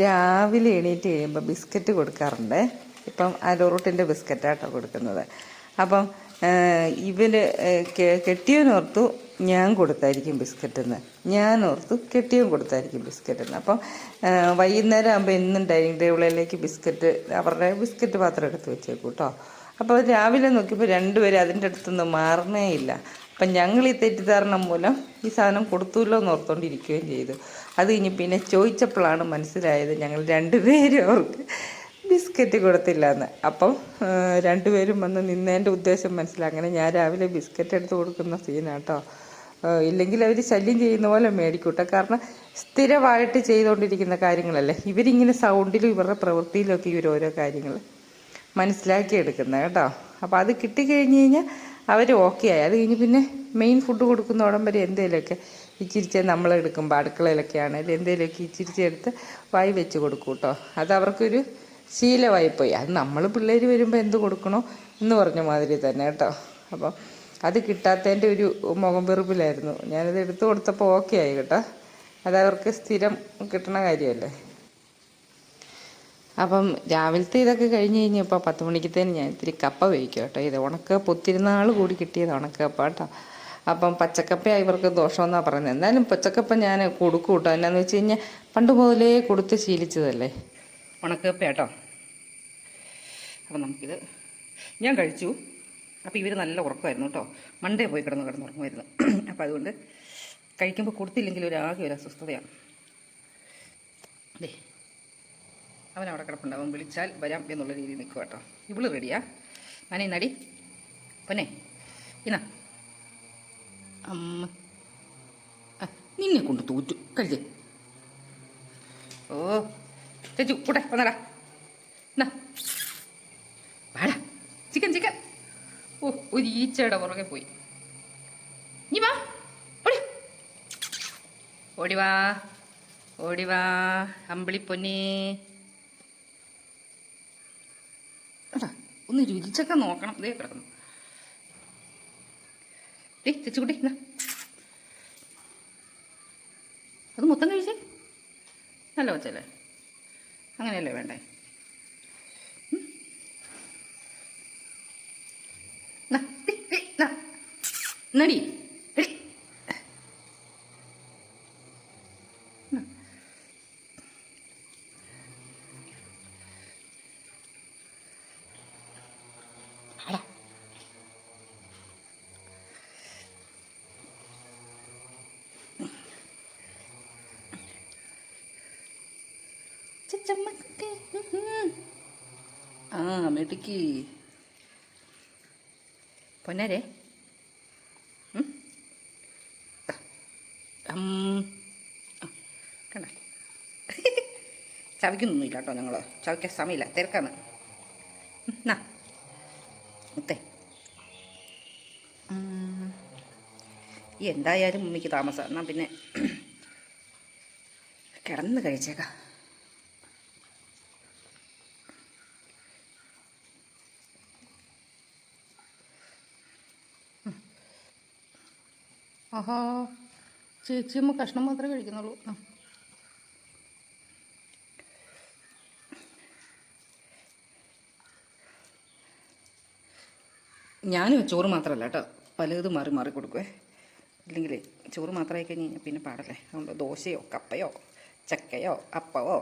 രാവിലെ എണീറ്റ് കഴിയുമ്പോൾ ബിസ്ക്കറ്റ് കൊടുക്കാറുണ്ട്. ഇപ്പം അലോറൂട്ടിന്റെ ബിസ്ക്കറ്റാട്ടോ കൊടുക്കുന്നത്. അപ്പം ഇവന് കെട്ടിയവനോർത്തു ഞാൻ കൊടുത്തായിരിക്കും ബിസ്ക്കറ്റെന്ന്. ഞാൻ ഓർത്തു കെട്ടിയവൻ കൊടുത്തായിരിക്കും ബിസ്ക്കറ്റെന്ന്. അപ്പം വൈകുന്നേരം ആകുമ്പോൾ എന്നും ഡൈനിങ് ടേബിളിലേക്ക് ബിസ്ക്കറ്റ് അവരുടെ ബിസ്ക്കറ്റ് പാത്രം എടുത്ത് വെച്ചേക്കും കേട്ടോ അപ്പോൾ രാവിലെ നോക്കിയപ്പോൾ രണ്ടുപേരും അതിന്റെ അടുത്തൊന്നും മാറുന്നേ ഇല്ല. അപ്പം ഞങ്ങൾ ഈ തെറ്റിദ്ധാരണ മൂലം ഈ സാധനം കൊടുത്തൂല്ലോ എന്ന് ഓർത്തുകൊണ്ടിരിക്കുകയും ചെയ്തു. അത് കഴിഞ്ഞ് പിന്നെ ചോദിച്ചപ്പോഴാണ് മനസ്സിലായത് ഞങ്ങൾ രണ്ടുപേരും അവർക്ക് ബിസ്ക്കറ്റ് കൊടുത്തില്ല എന്ന് അപ്പം രണ്ടുപേരും വന്ന് നിന്നതിന്റെ ഉദ്ദേശം മനസ്സിലായി. അങ്ങനെ ഞാൻ രാവിലെ ബിസ്ക്കറ്റ് എടുത്ത് കൊടുക്കുന്ന സീനാട്ടോ. ഇല്ലെങ്കിൽ അവർ ശല്യം ചെയ്യുന്ന പോലെ മേടിക്കൂട്ടോ. കാരണം സ്ഥിരമായിട്ട് ചെയ്തുകൊണ്ടിരിക്കുന്ന കാര്യങ്ങളല്ലേ. ഇവരിങ്ങനെ സൗണ്ടിലും ഇവരുടെ പ്രവൃത്തിയിലൊക്കെ ഇവർ ഓരോ കാര്യങ്ങൾ മനസ്സിലാക്കി എടുക്കുന്നത് കേട്ടോ. അപ്പോൾ അത് കിട്ടിക്കഴിഞ്ഞ് കഴിഞ്ഞാൽ അവർ ഓക്കെ ആയി. അത് കഴിഞ്ഞ് പിന്നെ മെയിൻ ഫുഡ് കൊടുക്കുന്ന കൊടുക്കുന്നോടം വരെ എന്തെങ്കിലുമൊക്കെ ഇച്ചിരിച്ച് നമ്മൾ എടുക്കുമ്പോൾ അടുക്കളയിലൊക്കെ ആണെങ്കിലും എന്തെങ്കിലുമൊക്കെ ഇച്ചിരിച്ച് എടുത്ത് വായി വെച്ച് കൊടുക്കും കേട്ടോ അത് അവർക്കൊരു ശീലമായിപ്പോയി അത് നമ്മൾ പിള്ളേർ വരുമ്പോൾ എന്ത് കൊടുക്കണോ എന്ന് പറഞ്ഞ മാതിരി തന്നെ കേട്ടോ അപ്പം അത് കിട്ടാത്തതിന്റെ ഒരു മുഖം വെറുപ്പിലായിരുന്നു. ഞാനത് എടുത്തു കൊടുത്തപ്പോൾ ഓക്കെ ആയി കേട്ടോ. അത് അവർക്ക് സ്ഥിരം കിട്ടണ കാര്യമല്ലേ അപ്പം രാവിലത്തെ ഇതൊക്കെ കഴിഞ്ഞ് കഴിഞ്ഞപ്പോൾ പത്ത് മണിക്കത്തേന് ഞാൻ ഇത്തിരി കപ്പ വേവിക്കും കേട്ടോ. ഇത് ഉണക്ക പൊത്തിരുന്നാൾ കൂടി കിട്ടിയത് ഉണക്കപ്പ കേട്ടോ. അപ്പം പച്ചക്കപ്പ ഇവർക്ക് ദോഷമെന്നാണ് പറയുന്നത്. എന്തായാലും പച്ചക്കപ്പ ഞാൻ കൊടുക്കും കേട്ടോ. എന്നാന്ന് വെച്ച് കഴിഞ്ഞാൽ പണ്ട് മുതലേ കൊടുത്ത് ശീലിച്ചതല്ലേ? ഉണക്കപ്പ കേട്ടോ. അപ്പം നമുക്കിത് ഞാൻ കഴിച്ചു. അപ്പോൾ ഇവർ നല്ല ഉറക്കമായിരുന്നു കേട്ടോ. മണ്ടേ പോയി കിടന്ന് കിടന്ന് കിടന്നുറങ്ങുമായിരുന്നു അപ്പം അതുകൊണ്ട് കഴിക്കുമ്പോൾ കൊടുത്തില്ലെങ്കിൽ ഒരു ആകെ ഒരു അസ്വസ്ഥതയാണ്. അതെ അവൻ അവിടെ കിടപ്പുണ്ടാവും വിളിച്ചാൽ വരാം എന്നുള്ള രീതിയിൽ നിൽക്കുക കേട്ടോ. ഇവൾ റെഡിയാ മനെ നടി. പൊന്നെ ഇന്നാ. അമ്മ. നിന്നെ കൊണ്ട് തോറ്റു. കഴിച്ചേ ഓ ചേച്ചു കൂട്ടെ വന്നടാ. എന്നാ വാടാ. Chicken chicken. ഓ ഒരു ഈച്ചയുടെ പുറകെ പോയി. നീ വാ. ഓടി. ഓടിവാ ഓടി വാ. അമ്പിളിപ്പൊന്നേ ഒന്ന് രുചിച്ചൊക്കെ നോക്കണം. ദേ കിടക്കുന്നു. ദേ ചേച്ചിക്കുട്ടി എന്നാ അത് മൊത്തം കഴിച്ചേ? നല്ല വച്ചല്ലേ? അങ്ങനെയല്ലേ വേണ്ടേ. നടി. ആ മെടുക്കി. പൊന്നരെ. ചവിക്കുന്നൊന്നും ചവയ്ക്കുന്നൊന്നുമില്ല കേട്ടോ ഞങ്ങൾ ചവയ്ക്കാൻ സമയമില്ല. തിരക്കാണ്. എന്നാ മുത്തേ. എന്തായാലും ഉമ്മയ്ക്ക് താമസം. എന്നാൽ പിന്നെ കിടന്ന് കഴിച്ചേക്കാം. ആഹാ ചേച്ചിയമ്മ കഷ്ണം മാത്രമേ കഴിക്കുന്നുള്ളൂ. ഞാനും ചോറ് മാത്രമല്ല കേട്ടോ. പലതും മാറി മാറി കൊടുക്കുവേ. ഇല്ലെങ്കിൽ ചോറ് മാത്രമായി കഴിഞ്ഞ് കഴിഞ്ഞാൽ പിന്നെ പാടല്ലേ? അതുകൊണ്ട് ദോശയോ കപ്പയോ ചക്കയോ അപ്പവോ.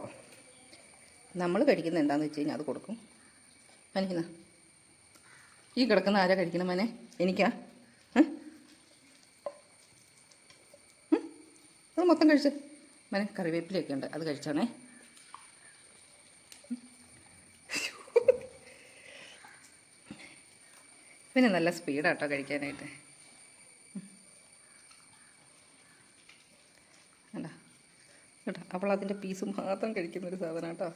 നമ്മൾ കഴിക്കുന്ന എന്താണെന്ന് വെച്ച് കഴിഞ്ഞാൽ അത് കൊടുക്കും. മനസ്സിലാ ഈ കിടക്കുന്ന ആരാ കഴിക്കണം മനെ? എനിക്കാ? മൊത്തം കഴിച്ച്. മനെ കറിവേപ്പിലൊക്കെ ഉണ്ട്. അത് കഴിച്ചാണേ. പിന്നെ നല്ല സ്പീഡാട്ടോ കഴിക്കാനായിട്ട്. കേട്ടോ അപ്പോൾ അതിന്റെ പീസ് മാത്രം കഴിക്കുന്നൊരു സാധനം കേട്ടോ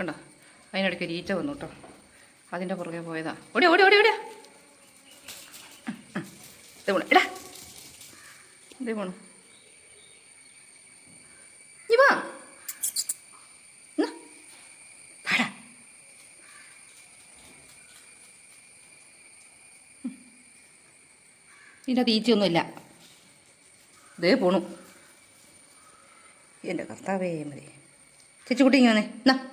കണ്ട. അതിനിടയ്ക്ക് ഒരു ഈറ്റ വന്നു കേട്ടോ. അതിന്റെ പുറകെ പോയതാ. ഓടി ഓടി ഓടി ഓടിയാ ഇത് പോണു. ഇടാ ഇതിന്റെ തീച്ചയൊന്നുമില്ല ഇതേ പോണു. എന്റെ കർത്താവേ മതി. ചേച്ചിക്കുട്ടി ഇങ്ങനെ വന്നേ. എന്നാ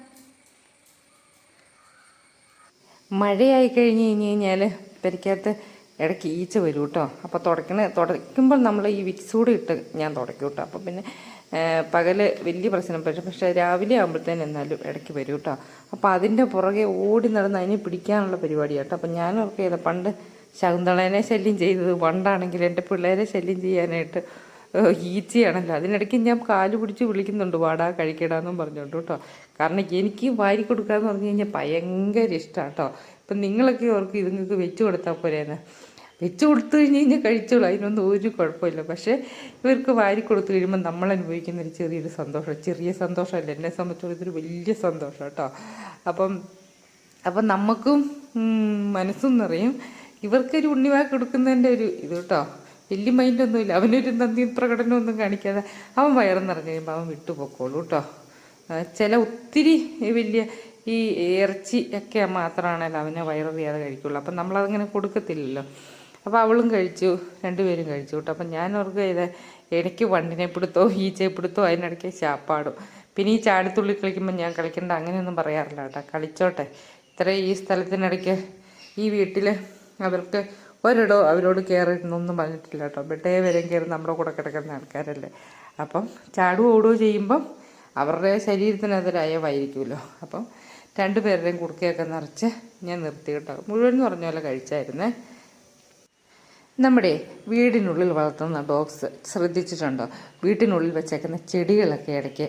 മഴയായി കഴിഞ്ഞ് കഴിഞ്ഞ് കഴിഞ്ഞാൽ പെരക്കകത്ത് ഇടയ്ക്ക് ഈച്ച വരും കേട്ടോ. അപ്പോൾ തുടയ്ക്കണ തുടയ്ക്കുമ്പോൾ നമ്മൾ ഈ വിക്സ് കൂടി ഇട്ട് ഞാൻ തുടയ്ക്കും കേട്ടോ. അപ്പോൾ പിന്നെ പകൽ വലിയ പ്രശ്നം പക്ഷേ പക്ഷേ രാവിലെ ആകുമ്പോഴത്തേന് എന്നാലും ഇടയ്ക്ക് വരും കേട്ടോ. അപ്പോൾ അതിന്റെ പുറകെ ഓടി നടന്ന് അതിനെ പിടിക്കാനുള്ള പരിപാടിയാണ് കേട്ടോ. അപ്പോൾ ഞാൻ ഓർക്ക് ചെയ്ത പണ്ട് ശകുന്തളേനെ ശല്യം ചെയ്തത് പണ്ടാണെങ്കിൽ എന്റെ പിള്ളേരെ ശല്യം ചെയ്യാനായിട്ട് ഈച്ചയാണല്ലോ അതിനിടയ്ക്ക് ഞാൻ കാൽ പിടിച്ച് വിളിക്കുന്നുണ്ട് വാടാ കഴിക്കടാന്നും പറഞ്ഞോണ്ട് കേട്ടോ. കാരണം എനിക്ക് വാരി കൊടുക്കാന്ന് പറഞ്ഞു കഴിഞ്ഞാൽ ഭയങ്കര ഇഷ്ടമാണ് കേട്ടോ ഇപ്പം നിങ്ങളൊക്കെ ഓർക്ക് ഇതുങ്ങൾക്ക് വെച്ച് കൊടുത്താൽ പോരേന്ന്. വെച്ച് കൊടുത്തു കഴിഞ്ഞ് കഴിഞ്ഞാൽ കഴിച്ചോളൂ അതിനൊന്നും ഒരു കുഴപ്പമില്ല. പക്ഷേ ഇവർക്ക് വാരി കൊടുത്തു കഴിയുമ്പോൾ നമ്മൾ അനുഭവിക്കുന്ന ഒരു ചെറിയൊരു സന്തോഷം ചെറിയ സന്തോഷമല്ല എന്നെ സംബന്ധിച്ചോളം ഇതൊരു വലിയ സന്തോഷം കേട്ടോ. അപ്പം അപ്പം നമുക്കും മനസ്സും നിറയും. ഇവർക്കൊരു ഉണ്ണിവാക്ക് കൊടുക്കുന്നതിന്റെ ഒരു ഇത് കേട്ടോ. വലിയ മൈൻഡൊന്നുമില്ല അവനൊരു നന്ദി പ്രകടനമൊന്നും കാണിക്കാതെ അവൻ വയറ് നിറഞ്ഞു കഴിയുമ്പോൾ അവൻ വിട്ടുപോക്കോളൂ കേട്ടോ ചില ഒത്തിരി വലിയ ഈ ഇറച്ചി ഒക്കെ മാത്രമാണല്ലോ അവനെ വയററിയാതെ കഴിക്കുള്ളൂ. അപ്പം നമ്മളതങ്ങനെ കൊടുക്കത്തില്ലല്ലോ. അപ്പോൾ അവളും കഴിച്ചു രണ്ടുപേരും കഴിച്ചു കേട്ടോ അപ്പം ഞാൻ ഓർക്കുക ചെയ്ത ഇടയ്ക്ക് വണ്ടിനെ പിടുത്തോ ഈച്ചയെ പിടുത്തോ അതിനിടയ്ക്ക് ശാപ്പാടും. പിന്നെ ഈ ചാടിത്തുള്ളി കളിക്കുമ്പോൾ ഞാൻ കളിക്കേണ്ട അങ്ങനെയൊന്നും പറയാറില്ല കേട്ടോ കളിച്ചോട്ടെ. ഇത്ര ഈ സ്ഥലത്തിനിടയ്ക്ക് ഈ വീട്ടിൽ അവർക്ക് ഒരിടോ അവരോട് കയറുന്നൊന്നും പറഞ്ഞിട്ടില്ല കേട്ടോ. ബെട്ടേ വരെയും കയറി നമ്മുടെ കൂടെ കിടക്കുന്ന ആൾക്കാരല്ലേ. അപ്പം ചാടുകയോ ഓടുകയോ ചെയ്യുമ്പം അവരുടെ ശരീരത്തിന് അതൊരു അപ്പം രണ്ടുപേരുടെയും കുടുക്കയൊക്കെ നിറച്ച് ഞാൻ നിർത്തി കേട്ടോ. മുഴുവൻ എന്ന് പറഞ്ഞ പോലെ കഴിച്ചായിരുന്നേ. നമ്മുടെ വീടിനുള്ളിൽ വളർത്തുന്ന ഡോഗ്സ് ശ്രദ്ധിച്ചിട്ടുണ്ടോ? വീട്ടിനുള്ളിൽ വെച്ചേക്കുന്ന ചെടികളൊക്കെ ഇടയ്ക്ക്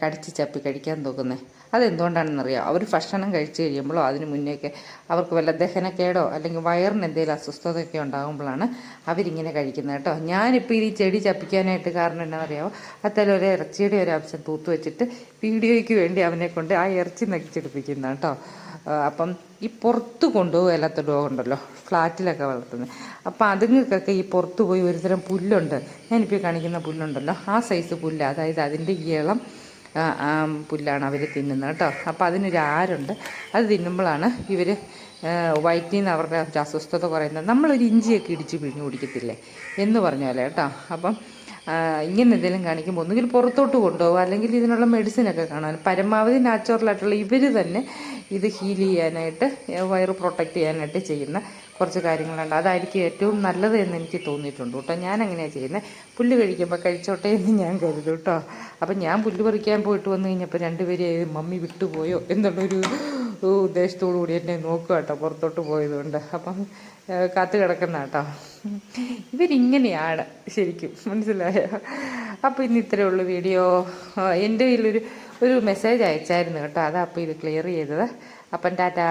കടിച്ച് ചപ്പി കഴിക്കാൻ തോന്നുന്നത് അതെന്തുകൊണ്ടാണെന്നറിയാം? അവർ ഭക്ഷണം കഴിച്ചു കഴിയുമ്പോഴോ അതിന് മുന്നേയൊക്കെ അവർക്ക് വല്ല ദഹനക്കേടോ അല്ലെങ്കിൽ വയറിന് എന്തെങ്കിലും അസ്വസ്ഥതയൊക്കെ ഉണ്ടാകുമ്പോഴാണ് അവരിങ്ങനെ കഴിക്കുന്നത് കേട്ടോ. ഞാനിപ്പോൾ ഈ ചെടി ചപ്പിക്കാനായിട്ട് കാരണം എന്താണെന്നറിയാമോ അത്തരം ഒരു ഇറച്ചിയുടെ ഒരു അംശം തൂത്ത് വെച്ചിട്ട് വീഡിയോയ്ക്ക് വേണ്ടി അവനെ കൊണ്ട് ആ ഇറച്ചി നക്കിച്ചെടുപ്പിക്കുന്നതാണ് കേട്ടോ. അപ്പം ഈ പുറത്ത് കൊണ്ടുപോകല്ലാത്ത ഡോഗ് ഉണ്ടല്ലോ ഫ്ലാറ്റിലൊക്കെ വളർത്തുന്നത് അപ്പം അതുങ്ങൾക്കൊക്കെ ഈ പുറത്ത് പോയി ഒരുതരം പുല്ലുണ്ട്. ഞാനിപ്പോൾ കാണിക്കുന്ന പുല്ലുണ്ടല്ലോ ആ സൈസ് പുല്ല് അതായത് അതിന്റെ ഇളം പുല്ലാണ് അവർ തിന്നുന്നത് കേട്ടോ. അപ്പോൾ അതിനൊരു ആരുണ്ട് അത് തിന്നുമ്പോഴാണ് ഇവർ വയറ്റിൽ നിന്ന് അവരുടെ അസ്വസ്ഥത കുറയുന്നത്. നമ്മളൊരു ഇഞ്ചിയൊക്കെ ഇടിച്ച് പിഴിഞ്ഞ് കുടിക്കത്തില്ലേ എന്ന് പറഞ്ഞ പോലെ കേട്ടോ. അപ്പം ഇങ്ങനെ എന്തെങ്കിലും കാണിക്കുമ്പോൾ ഒന്നുകിൽ പുറത്തോട്ട് കൊണ്ടുപോകുക അല്ലെങ്കിൽ ഇതിനുള്ള മെഡിസിനൊക്കെ കാണാൻ. പരമാവധി നാച്ചുറലായിട്ടുള്ള ഇവർ തന്നെ ഇത് ഹീൽ ചെയ്യാനായിട്ട് വയറ് പ്രൊട്ടക്റ്റ് ചെയ്യാനായിട്ട് ചെയ്യുന്ന കുറച്ച് കാര്യങ്ങളുണ്ട്. അതായിരിക്കും ഏറ്റവും നല്ലത് എന്ന് എനിക്ക് തോന്നിയിട്ടുണ്ട് കേട്ടോ. ഞാൻ അങ്ങനെയാണ് ചെയ്യുന്നത് പുല്ല് കഴിക്കുമ്പോൾ കഴിച്ചോട്ടെ എന്ന് ഞാൻ കരുതും കേട്ടോ. അപ്പം ഞാൻ പുല്ല് പറിക്കാൻ പോയിട്ട് വന്നു കഴിഞ്ഞപ്പോൾ രണ്ടുപേരെയും മമ്മി വിട്ടുപോയോ? എന്നുള്ളൊരു ഉദ്ദേശത്തോടു കൂടി എന്നെ നോക്കുക കേട്ടോ പുറത്തോട്ട് പോയതുകൊണ്ട്. അപ്പം കാത്തു കിടക്കുന്ന കേട്ടോ. ഇവരിങ്ങനെയാണ് ശരിക്കും മനസ്സിലായോ? അപ്പോൾ ഇന്ന് ഇത്രയേ ഉള്ളൂ വീഡിയോ. എന്റെ കയ്യിലൊരു ഒരു മെസ്സേജ് അയച്ചായിരുന്നു കേട്ടോ. അതാ അപ്പോൾ ഇത് ക്ലിയർ ചെയ്തത്. അപ്പം ടാറ്റാ.